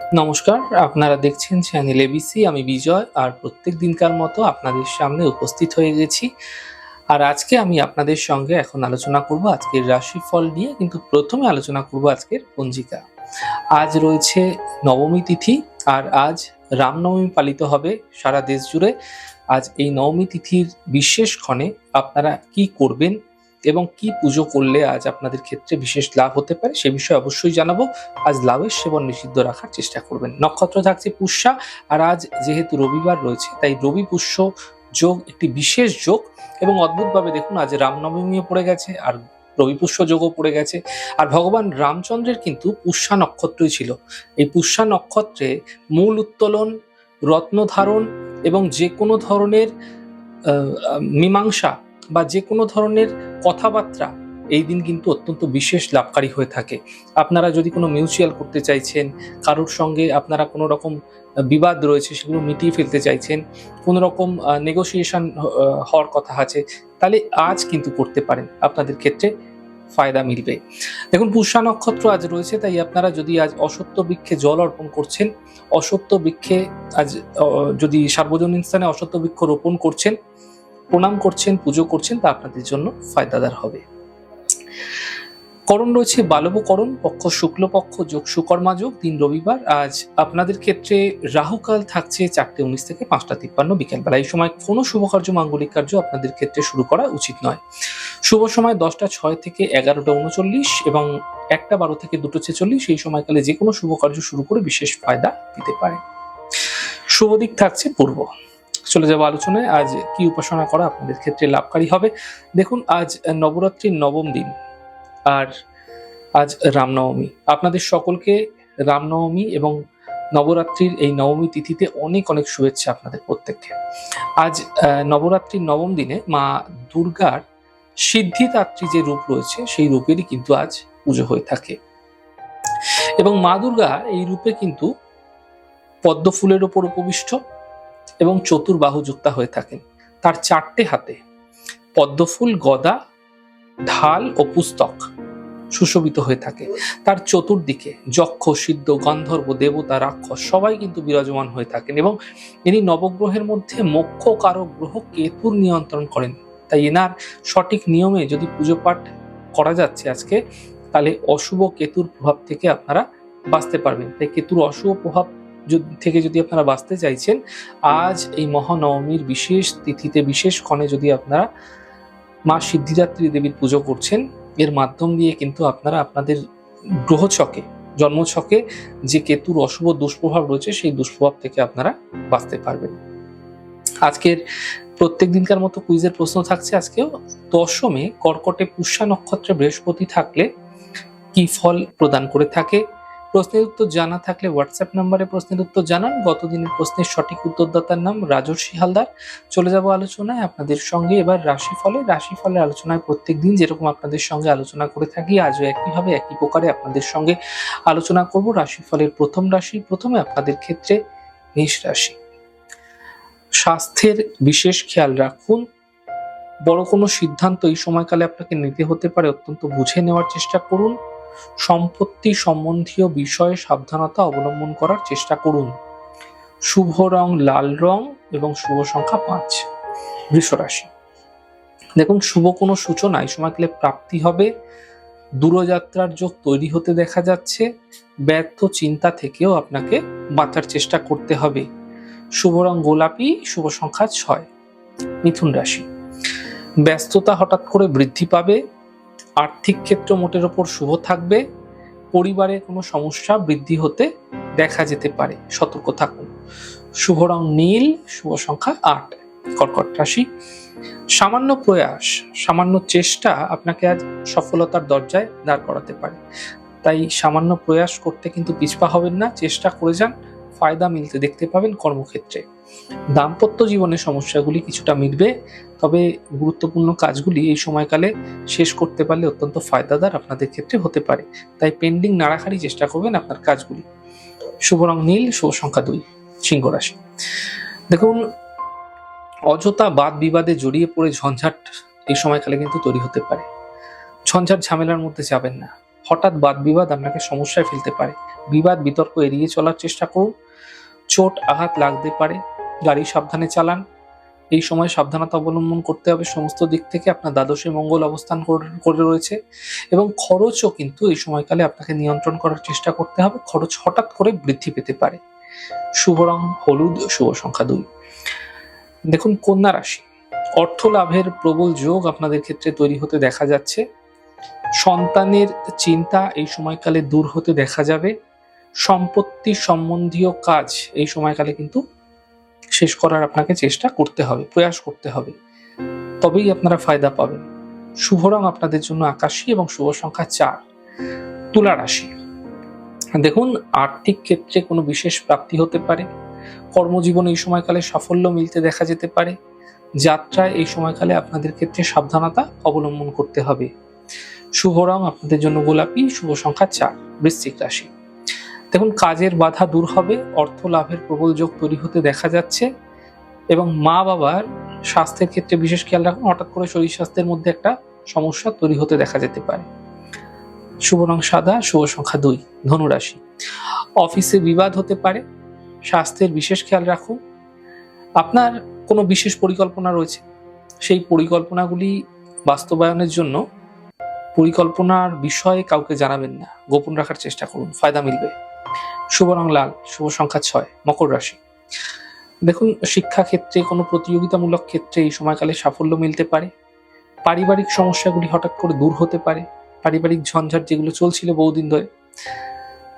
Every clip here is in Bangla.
নমস্কার, আপনারা দেখছেন চ্যানেল এবিসি আমি বিজয়, আর প্রত্যেক দিনকার মতো আপনাদের সামনে উপস্থিত হয়ে গেছি। আর আজকে আমি আপনাদের সঙ্গে এখন আলোচনা করব আজকের রাশিফল নিয়ে, কিন্তু প্রথমে আলোচনা করব আজকের পঞ্জিকা। আজ রয়েছে নবমী তিথি, আর আজ রামনবমী পালিত হবে সারা দেশ জুড়ে। আজ এই নবমী তিথির বিশেষ ক্ষণে আপনারা কি করবেন এবং কি পুজো করলে আজ আপনাদের ক্ষেত্রে বিশেষ লাভ হতে পারে সে বিষয়ে অবশ্যই জানাব। আজ লাভের সেবন নিষিদ্ধ রাখার চেষ্টা করবেন। নক্ষত্র থাকছে পুষ্যা। আর আজ যেহেতু রবিবার রয়েছে, তাই রবি পুষ্য যোগ একটি বিশেষ যোগ। এবং অদ্ভুতভাবে দেখুন, আজ রামনবমীও পড়ে গেছে, আর রবি পুষ্য যোগও পড়ে গেছে। আর ভগবান রামচন্দ্রের কিন্তু পুষ্যা নক্ষত্রই ছিল। এই পুষ্যা নক্ষত্রে মূল উত্তোলন, রত্ন ধারণ এবং যে কোনো ধরনের মীমাংসা বা যে কোনো ধরনের কথাবার্তা এই দিন কিন্তু অত্যন্ত বিশেষ লাভকারী হয়ে থাকে। আপনারা যদি কোনো মিউচুয়াল করতে চাইছেন, কারোর সঙ্গে আপনারা কোনো রকম বিবাদ রয়েছে সেগুলো মিটিয়ে ফেলতে চাইছেন, কোনো রকম নেগোসিয়েশন হওয়ার কথা আছে, তাহলে আজ কিন্তু করতে পারেন। আপনাদের ক্ষেত্রে ফায়দা মিলবে। দেখুন পুষ্যা নক্ষত্র আজ রয়েছে, তাই আপনারা যদি আজ অসত্য বৃক্ষে জল অর্পণ করছেন, অসত্য বৃক্ষে আজ যদি সার্বজনীন স্থানে অসত্য বৃক্ষ রোপণ করছেন প্রণাম করছেন, পুজো করছেন, তা আপনাদের জন্য ফায়দাদার হবে। করণ রয়েছে বালবকরণ, পক্ষ শুক্লপক্ষ, যোগ সুকর্মা যোগ দিন রবিবার। আজ আপনাদের ক্ষেত্রে রাহুকাল থাকছে চারটে উনিশ থেকে পাঁচটা তিপ্পান্ন বিকেলবেলা। এই সময় কোনো শুভ কার্য, মাঙ্গলিক কার্য আপনাদের ক্ষেত্রে শুরু করা উচিত নয়। শুভ সময় দশটা ছয় থেকে এগারোটা উনচল্লিশ এবং একটা বারো থেকে দুটো ছেচল্লিশ। এই সময়কালে যে কোনো শুভ কার্য শুরু করে বিশেষ ফায়দা দিতে পারে। শুভ দিক থাকছে পূর্ব। চলে যাব আলোচনায়। আজ কি উপাসনা করা আপনাদের ক্ষেত্রে লাভকারী হবে? দেখুন, আজ নবরাত্রির নবম দিন আর আজ রামনবমী। আপনাদের সকলকে রামনবমী এবং নবরাত্রির এই নবমী তিথিতে অনেক অনেক শুভেচ্ছা আপনাদের প্রত্যেককে। আজ নবরাত্রির নবম দিনে মা দুর্গার সিদ্ধিদাত্রী যে রূপ রয়েছে, সেই রূপেরই কিন্তু আজ পুজো হয়ে থাকে। এবং মা দুর্গা এই রূপে কিন্তু পদ্ম ফুলের ওপর উপবিষ্ট। এবং চতুর্বাহু যুক্তা হয়ে থাকেন। তার চারটে হাতে পদ্মফুল, গদা, ঢাল ও পুস্তক সুশোভিত হয়ে থাকে। তার চতুর্দিকে যক্ষ, সিদ্ধ, গন্ধর্ব, দেবতা, রাক্ষস সবাই কিন্তু বিরাজমান হয়ে থাকেন এবং ইনি নবগ্রহের মধ্যে মোক্ষ কারক গ্রহ কেতুর নিয়ন্ত্রণ করেন। তাই এনার সঠিক নিয়মে যদি পুজো পাঠ করা যাচ্ছে আজকে, তাহলে অশুভ কেতুর প্রভাব থেকে আপনারা বাঁচতে পারবেন। তাই কেতুর অশুভ প্রভাব থেকে যদি আপনারা বাঁচতে চাইছেন, আজ এই মহানবমীর বিশেষ তিথিতে, বিশেষ ক্ষণে যদি আপনারা মা সিদ্ধিদাত্রী দেবীর পুজো করছেন, এর মাধ্যম দিয়ে কিন্তু আপনারা আপনাদের গ্রহছকে জন্মছকে যে কেতুর অশুভ দুষ্প্রভাব রয়েছে, সেই দুষ্প্রভাব থেকে আপনারা বাঁচতে পারবেন। আজকের প্রত্যেক দিনকার মতো কুইজের প্রশ্ন থাকছে আজকেও। দশমে কর্কটে পুষ্যা নক্ষত্রে বৃহস্পতি থাকলে কি ফল প্রদান করে থাকে? প্রশ্নের উত্তর জানা থাকলে হোয়াটসঅ্যাপ নম্বরে প্রশ্নের উত্তর জানান। গতদিনের প্রশ্নের সঠিক উত্তরদাতার নাম রাজর্ষি হালদার। চলে যাব আলোচনায় আপনাদের সঙ্গে। এবার রাশিফলে, রাশিফলের আলোচনায় প্রত্যেক দিন যেরকম আপনাদের সঙ্গে আলোচনা করে থাকি, আজও একইভাবে একই প্রকারে আপনাদের সঙ্গে আলোচনা করব। রাশিফলের প্রথম রাশি, প্রথমে আপনাদের ক্ষেত্রে মেষ রাশি। স্বাস্থ্যের বিশেষ খেয়াল রাখুন। বড় কোনো সিদ্ধান্ত এই সময়কালে আপনাকে নিতে হতে পারে। অত্যন্ত বুঝে নেওয়ার চেষ্টা করুন। সম্পত্তি সম্বন্ধীয় বিষয়ে সাবধানতা অবলম্বন করার চেষ্টা করুন। শুভ রং লাল রং এবং শুভ সংখ্যা পাঁচ। রাশি দেখুন, শুভ কোনো সূচনা এই সময়কালে প্রাপ্তি হবে। দূরযাত্রার যোগ তৈরি হতে দেখা যাচ্ছে। ব্যর্থ চিন্তা থেকেও আপনাকে বাঁচার চেষ্টা করতে হবে। শুভ রং গোলাপি, শুভ সংখ্যা ছয়। মিথুন রাশি। ব্যস্ততা হঠাৎ করে বৃদ্ধি পাবে। আর্থিক ক্ষেত্র মোটের ওপর শুভ থাকবে, পরিবারে কোনো সমস্যা বৃদ্ধি হতে দেখা যেতে পারে। সতর্ক থাকুন। শুভ রং নীল, শুভ সংখ্যা আট। কর্কট রাশি। সামান্য প্রয়াস, সামান্য চেষ্টা আপনাকে আজ সফলতার দরজায় দাঁড় করাতে পারে। তাই সামান্য প্রয়াস করতে কিন্তু পিছপা হবেন না, চেষ্টা করে যান। ফায়দা মিলতে দেখতে পাবেন কর্মক্ষেত্রে। দাম্পত্য জীবনের সমস্যাগুলি কিছুটা মিটবে, তবে গুরুত্বপূর্ণ কাজগুলি এই সময়কালে শেষ করতে পারলে অত্যন্ত ফায়দাদার আপনাদের ক্ষেত্রে হতে পারে। তাই পেন্ডিং নাড়াখাড়ি চেষ্টা করবেন আপনার কাজগুলি। শুভ রং নীল, শুভ সংখ্যা দুই, সিংহ রাশি। দেখুন, অযথা বাদ বিবাদে জড়িয়ে পড়ে ঝঞ্ঝাট এই সময়কালে কিন্তু তৈরি হতে পারে। ঝঞ্ঝাট ঝামেলার মধ্যে যাবেন না। হঠাৎ বাদ বিবাদ আপনাকে সমস্যায় ফেলতে পারে। বিবাদ বিতর্ক এড়িয়ে চলার চেষ্টা করুন। চোট আঘাত লাগতে পারে, গাড়ি সাবধানে চালান। এই সময় সাবধানতা অবলম্বন করতে হবে সমস্ত দিক থেকে, আপনার দ্বাদশে মঙ্গল অবস্থান করে- রয়েছে। এবং খরচও কিন্তু এই সময়কালে আপনাকে নিয়ন্ত্রণ করার চেষ্টা করতে হবে, খরচ হঠাৎ করে বৃদ্ধি পেতে পারে। শুভ রং, হলুদ, শুভ সংখ্যা দুই। দেখুন, কন্যা রাশি, অর্থ লাভের প্রবল যোগ আপনাদের ক্ষেত্রে তৈরি হতে দেখা যাচ্ছে। সন্তানের চিন্তা এই সময়কালে দূর হতে দেখা যাবে। সম্পত্তি সম্বন্ধীয় কাজ এই সময়কালে কিন্তু শেষ করার আপনাকে চেষ্টা করতে হবে, প্রয়াস করতে হবে। তবেই আপনারা ফায়দা পাবেন। শুভ রং আপনাদের জন্য আকাশী এবং শুভ সংখ্যা চার, তুলা রাশি। দেখুন, আর্থিক ক্ষেত্রে কোনো বিশেষ প্রাপ্তি হতে পারে। কর্মজীবনে এই সময়কালে সাফল্য মিলতে দেখা যেতে পারে। যাত্রায় এই সময়কালে আপনাদের ক্ষেত্রে সাবধানতা অবলম্বন করতে হবে। শুভ রং আপনাদের জন্য গোলাপি, শুভ সংখ্যা চার, বৃশ্চিক রাশি। দেখুন, কাজের বাধা দূর হবে, অর্থ লাভের প্রবল যোগ তৈরি হতে দেখা যাচ্ছে এবং মা বাবার স্বাস্থ্যের ক্ষেত্রে বিশেষ খেয়াল রাখুন, হঠাৎ করে শরীর স্বাস্থ্যের মধ্যে একটা সমস্যা তৈরি হতে দেখা যেতে পারে। শুভ রং সাদা, শুভ সংখ্যা দুই, ধনুরাশি। অফিসে বিবাদ হতে পারে, স্বাস্থ্যের বিশেষ খেয়াল রাখুন। আপনার কোনো বিশেষ পরিকল্পনা রয়েছে? সেই পরিকল্পনাগুলি বাস্তবায়নের জন্য পরিকল্পনার বিষয়ে কাউকে জানাবেন না। গোপন রাখার চেষ্টা করুন, ফায়দা মিলবে। শুভ রং লাল, শুভ সংখ্যা ছয়, মকর রাশি। দেখুন শিক্ষা ক্ষেত্রে কোনো প্রতিযোগিতামূলক ক্ষেত্রে এই সময়কালে সাফল্য মিলতে পারে। পারিবারিক সমস্যাগুলি হঠাৎ করে দূর হতে পারে। পারিবারিক ঝঞ্ঝাট যেগুলো চলছিল বহুদিন ধরে।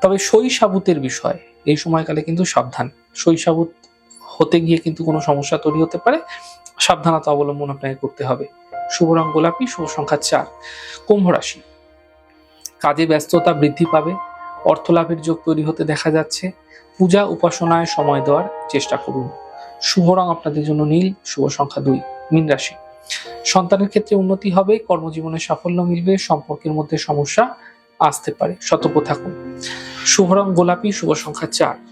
তবে শৈশাবুতের বিষয়, এই সময়কালে কিন্তু সাবধান। শৈশাবুত হতে গিয়ে কিন্তু কোনো সমস্যা তৈরি হতে পারে। সাবধানতা অবলম্বন আপনাকে করতে হবে। শুভ রং গোলাপি, শুভ সংখ্যা চার, কুম্ভ রাশি। কাজে ব্যস্ততা বৃদ্ধি পাবে। অর্থ লাভের যোগ তৈরি হতে দেখা যাচ্ছে। পূজা উপাসনায় সময় দেওয়ার চেষ্টা করুন। শুভ রং আপনাদের জন্য নীল, শুভ সংখ্যা দুই, মীন রাশি। সন্তানের ক্ষেত্রে উন্নতি হবে, কর্মজীবনে সাফল্য মিলবে, সম্পর্কের মধ্যে সমস্যা আসতে পারে। সতর্ক থাকুন। শুভ রং গোলাপি, শুভ সংখ্যা চার।